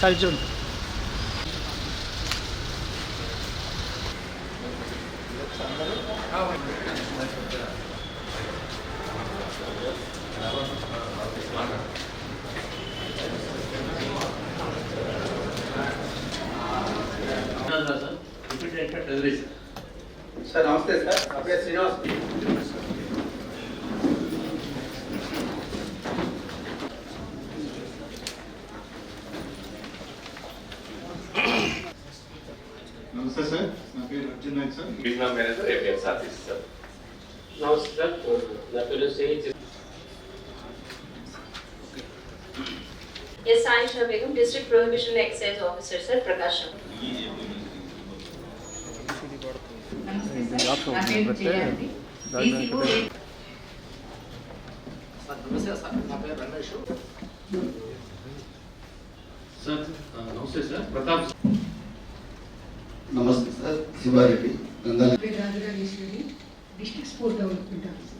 Sir చూడు sir నమస్తే sir నా పేరు శ్రీనివాస్ నమస్తే సార్ నా పేరు Arjun Nayak sir divisional manager APSRTC sir నమస్తే సార్ నా పేరు CH S Ayesha Begum district prohibition excise officer sir Prakasam నా పేరు జయంతి. DCO సార్ నమస్తే సార్ నా పేరు రమేష్ సార్ నమస్తే సార్ ప్రతాప్ నమస్తే sir Shivareddy district sport development officer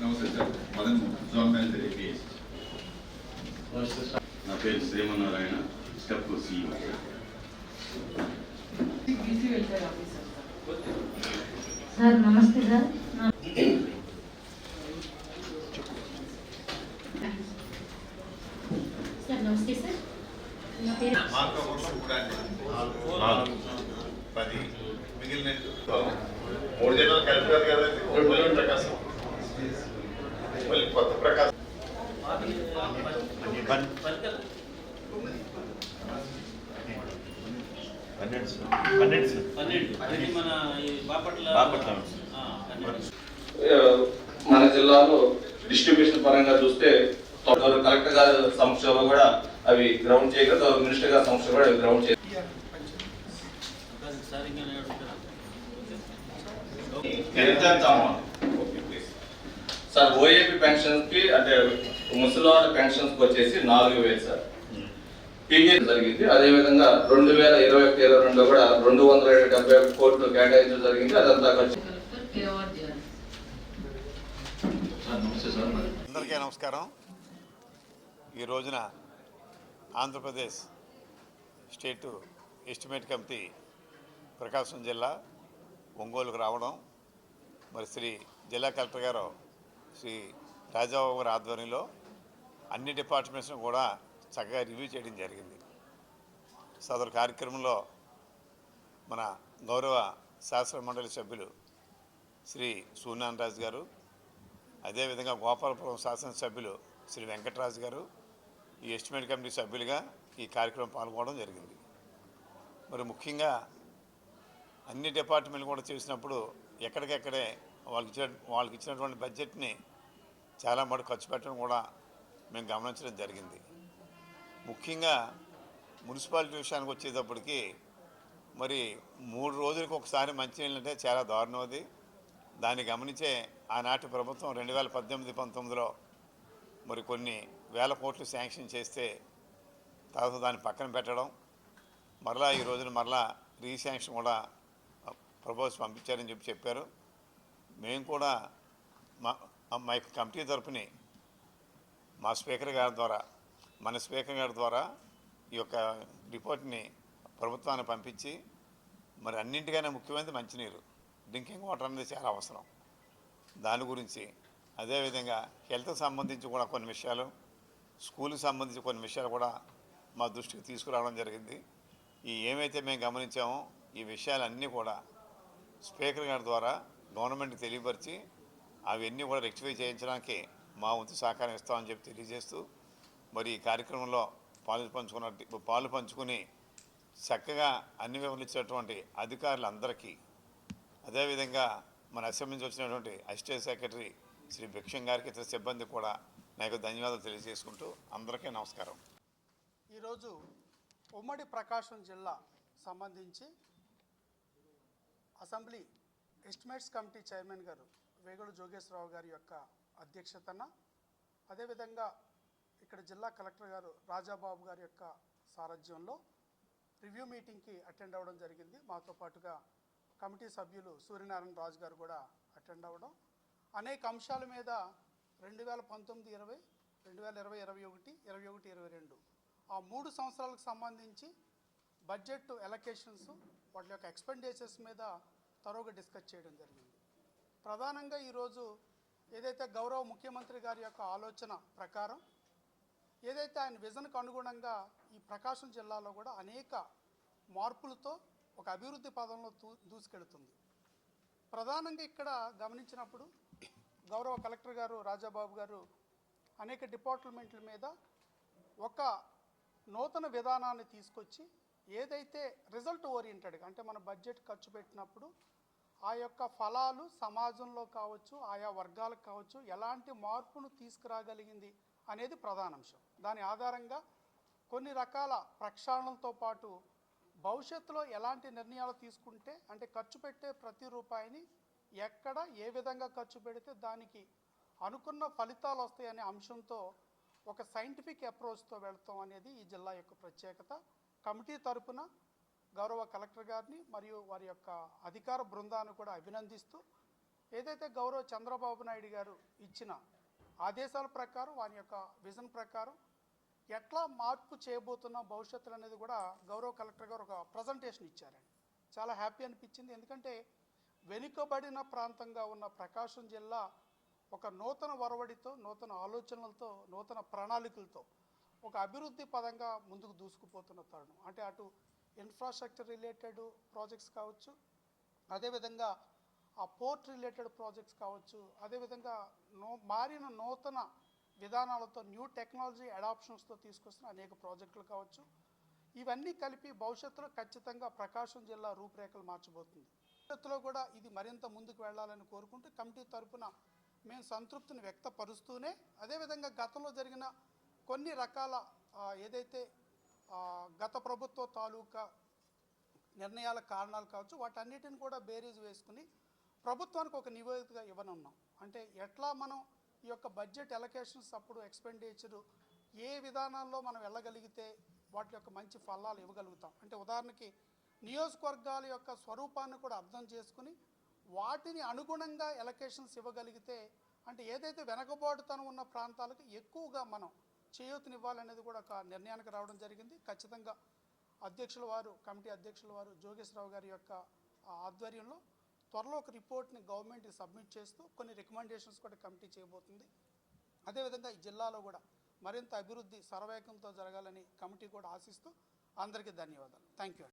నమస్తే sir Madan zone manager APS. నా పేరు శ్రీమన్నారాయణ స్టెప్ సీఈఓ. సార్ నమస్తే సార్ నా పేరు పది మిగిలిన మూడు జిల్లాలు కలిపారు ప్రకాశం మళ్ళీ కొత్త ప్రకాశం మన జిల్లాలో డిస్ట్రిబ్యూషన్ పరంగా చూస్తే కలెక్టర్ గారి సంక్షేమం కూడా అవి గ్రౌండ్ చేయగా గౌరవ మినిస్టర్ గారి సమక్షంలో కూడా అవి గ్రౌండ్ చేయ సార్ ఓఏపీ పెన్షన్స్కి అంటే ముసలివాళ్ళ పెన్షన్స్కి వచ్చేసి నాలుగు వేలు సార్. పీహెచ్ జరిగింది. అదేవిధంగా రెండు వేల ఇరవై ఒకటి ఇరవై రెండులో కూడా రెండు వందల డెబ్బై ఒక కోట్లు కేటాయించడం జరిగింది. అదంతా ఖర్చు అందరికీ నమస్కారం. ఈ రోజున Andhra Pradesh state estimate committee Prakasam జిల్లా ఒంగోలుకు రావడం మరి శ్రీ జిల్లా కలెక్టర్ గారు శ్రీ రాజాబాబు గారి ఆధ్వర్యంలో అన్ని డిపార్ట్మెంట్స్ను కూడా చక్కగా రివ్యూ చేయడం జరిగింది. సదరు కార్యక్రమంలో మన గౌరవ శాసన మండలి సభ్యులు శ్రీ సూర్యనారాయణ రాజు గారు అదేవిధంగా గోపాలపురం శాసనసభ్యులు శ్రీ వెంకటరాజు గారు ఈ ఎస్టిమేట్ కమిటీ సభ్యులుగా ఈ కార్యక్రమం పాల్గొనడం జరిగింది. మరి ముఖ్యంగా అన్ని డిపార్ట్మెంట్లు కూడా చేసినప్పుడు ఎక్కడికెక్కడే వాళ్ళకి ఇచ్చిన వాళ్ళకి ఇచ్చినటువంటి బడ్జెట్ని చాలా మటు ఖర్చు పెట్టడం కూడా మేము గమనించడం జరిగింది. ముఖ్యంగా మున్సిపాలిటీ విషయానికి వచ్చేటప్పటికి మరి మూడు రోజులకు ఒకసారి మంచినీళ్ళు అంటే చాలా దారుణం అది. దాన్ని గమనించే ఆనాటి ప్రభుత్వం రెండు వేల పద్దెనిమిది పంతొమ్మిదిలో మరి కొన్ని వేల కోట్లు శాంక్షన్ చేస్తే తర్వాత దాన్ని పక్కన పెట్టడం మరలా ఈ రోజున మరలా రీశాంక్షన్ కూడా ప్రపోజ్ పంపించారని చెప్పి చెప్పారు. మేము కూడా మా మా యొక్క కమిటీ తరపుని మా స్పీకర్ గారి ద్వారా మన స్పీకర్ గారి ద్వారా ఈ యొక్క రిపోర్ట్ని ప్రభుత్వాన్ని పంపించి మరి అన్నింటికైనా ముఖ్యమైనది మంచినీరు డ్రింకింగ్ వాటర్ అనేది చాలా అవసరం. దాని గురించి అదేవిధంగా హెల్త్కి సంబంధించి కూడా కొన్ని విషయాలు స్కూల్కి సంబంధించి కొన్ని విషయాలు కూడా మా దృష్టికి తీసుకురావడం జరిగింది. ఈ ఏమైతే మేము గమనించామో ఈ విషయాలన్నీ కూడా స్పీకర్ గారి ద్వారా గవర్నమెంట్కి తెలియపరిచి అవన్నీ కూడా రెక్టిఫై చేయించడానికి మా వంతు సహకారం ఇస్తామని చెప్పి తెలియజేస్తూ మరి ఈ కార్యక్రమంలో పాలు పంచుకున్న పాలు పంచుకుని చక్కగా అన్ని వివరించినటువంటి అధికారులందరికీ అదేవిధంగా మన అసెంబ్లీ నుంచి వచ్చినటువంటి అసిస్టెంట్ సెక్రటరీ శ్రీ భిక్షం గారికి ఇతర సిబ్బంది కూడా నాకు ధన్యవాదాలు తెలియజేసుకుంటూ అందరికీ నమస్కారం. ఈరోజు ఉమ్మడి ప్రకాశం జిల్లా సంబంధించి అసెంబ్లీ ఎస్టిమేట్స్ కమిటీ చైర్మన్ గారు వేగుడు జోగేశ్వరరావు గారి యొక్క అధ్యక్షతన అదేవిధంగా ఇక్కడ జిల్లా కలెక్టర్ గారు రాజాబాబు గారి యొక్క సారథ్యంలో రివ్యూ మీటింగ్కి అటెండ్ అవ్వడం జరిగింది. మాతో పాటుగా కమిటీ సభ్యులు సూర్యనారాయణ రాజు గారు కూడా అటెండ్ అవ్వడం. అనేక అంశాల మీద రెండు వేల పంతొమ్మిది ఇరవై రెండు వేల ఇరవై ఇరవై ఒకటి ఇరవై ఒకటి ఇరవై రెండు. ఆ మూడు సంవత్సరాలకు సంబంధించి బడ్జెట్ ఎలకేషన్స్ వాటి యొక్క ఎక్స్పెండిచర్స్ మీద తరువుగా డిస్కస్ చేయడం జరిగింది. ప్రధానంగా ఈరోజు ఏదైతే గౌరవ ముఖ్యమంత్రి గారి యొక్క ఆలోచన ప్రకారం ఏదైతే ఆయన విజన్కు అనుగుణంగా ఈ ప్రకాశం జిల్లాలో కూడా అనేక మార్పులతో ఒక అభివృద్ధి పదంలో దూ దూసుకెళ్తుంది. ప్రధానంగా ఇక్కడ గమనించినప్పుడు గౌరవ కలెక్టర్ గారు రాజాబాబు గారు అనేక డిపార్ట్మెంట్ల మీద ఒక నూతన విధానాన్ని తీసుకొచ్చి ఏదైతే రిజల్ట్ ఓరియంటెడ్గా అంటే మన బడ్జెట్ ఖర్చు పెట్టినప్పుడు ఆ యొక్క ఫలాలు సమాజంలో కావచ్చు ఆయా వర్గాలకు కావచ్చు ఎలాంటి మార్పును తీసుకురాగలిగింది అనేది ప్రధాన అంశం. దాని ఆధారంగా కొన్ని రకాల ప్రక్షాళనలతో పాటు భవిష్యత్తులో ఎలాంటి నిర్ణయాలు తీసుకుంటే అంటే ఖర్చు పెట్టే ప్రతి రూపాయిని ఎక్కడ ఏ విధంగా ఖర్చు పెడితే దానికి అనుకున్న ఫలితాలు వస్తాయనే అంశంతో ఒక సైంటిఫిక్ అప్రోచ్తో వెళ్తాం అనేది ఈ జిల్లా యొక్క ప్రత్యేకత. కమిటీ తరపున గౌరవ కలెక్టర్ గారిని మరియు వారి యొక్క అధికార బృందాన్ని కూడా అభినందిస్తూ ఏదైతే గౌరవ చంద్రబాబు నాయుడు గారు ఇచ్చిన ఆదేశాల ప్రకారం వారి యొక్క విజన్ ప్రకారం ఎట్లా మార్పు చేయబోతున్న భవిష్యత్తులో అనేది కూడా గౌరవ కలెక్టర్ గారు ఒక ప్రజెంటేషన్ ఇచ్చారండి. చాలా హ్యాపీ అనిపించింది. ఎందుకంటే వెనుకబడిన ప్రాంతంగా ఉన్న ప్రకాశం జిల్లా ఒక నూతన వరవడితో నూతన ఆలోచనలతో నూతన ప్రణాళికలతో ఒక అభివృద్ధి పదంగా ముందుకు దూసుకుపోతున్న తరుణం. అంటే అటు ఇన్ఫ్రాస్ట్రక్చర్ రిలేటెడ్ ప్రాజెక్ట్స్ కావచ్చు అదేవిధంగా ఆ పోర్ట్ రిలేటెడ్ ప్రాజెక్ట్స్ కావచ్చు అదేవిధంగా నో మారిన నూతన విధానాలతో న్యూ టెక్నాలజీ అడాప్షన్స్తో తీసుకొస్తున్న అనేక ప్రాజెక్టులు కావచ్చు. ఇవన్నీ కలిపి భవిష్యత్తులో ఖచ్చితంగా ప్రకాశం జిల్లా రూపురేఖలు మార్చబోతుంది. భవిష్యత్తులో కూడా ఇది మరింత ముందుకు వెళ్ళాలని కోరుకుంటూ కమిటీ తరపున మేము సంతృప్తిని వ్యక్తపరుస్తూనే అదేవిధంగా గతంలో జరిగిన కొన్ని రకాల ఏదైతే గత ప్రభుత్వ తాలూకా నిర్ణయాల కారణాలు కావచ్చు వాటన్నిటిని కూడా బేరీజ్ వేసుకుని ప్రభుత్వానికి ఒక నివేదిక ఇవ్వనున్నాం. అంటే ఎట్లా మనం ఈ యొక్క బడ్జెట్ ఎలకేషన్స్ అప్పుడు ఎక్స్పెండిచరు ఏ విధానాల్లో మనం వెళ్ళగలిగితే వాటి యొక్క మంచి ఫలాలు ఇవ్వగలుగుతాం. అంటే ఉదాహరణకి నియోజకవర్గాల యొక్క స్వరూపాన్ని కూడా అర్థం చేసుకుని వాటిని అనుగుణంగా ఎలకేషన్స్ ఇవ్వగలిగితే అంటే ఏదైతే వెనకబాటుతనం ఉన్న ప్రాంతాలకు ఎక్కువగా మనం చేయూతనివ్వాలనేది కూడా ఒక నిర్ణయానికి రావడం జరిగింది. ఖచ్చితంగా అధ్యక్షుల వారు కమిటీ అధ్యక్షుల వారు జోగేశ్వరరావు గారి యొక్క ఆ, ఆధ్వర్యంలో త్వరలో ఒక రిపోర్ట్ని గవర్నమెంట్కి సబ్మిట్ చేస్తూ కొన్ని రికమెండేషన్స్ కూడా కమిటీ చేయబోతుంది. అదేవిధంగా ఈ జిల్లాలో కూడా మరింత అభివృద్ధి సర్వేగంతో జరగాలని కమిటీ కూడా ఆశిస్తూ అందరికీ ధన్యవాదాలు. Thank you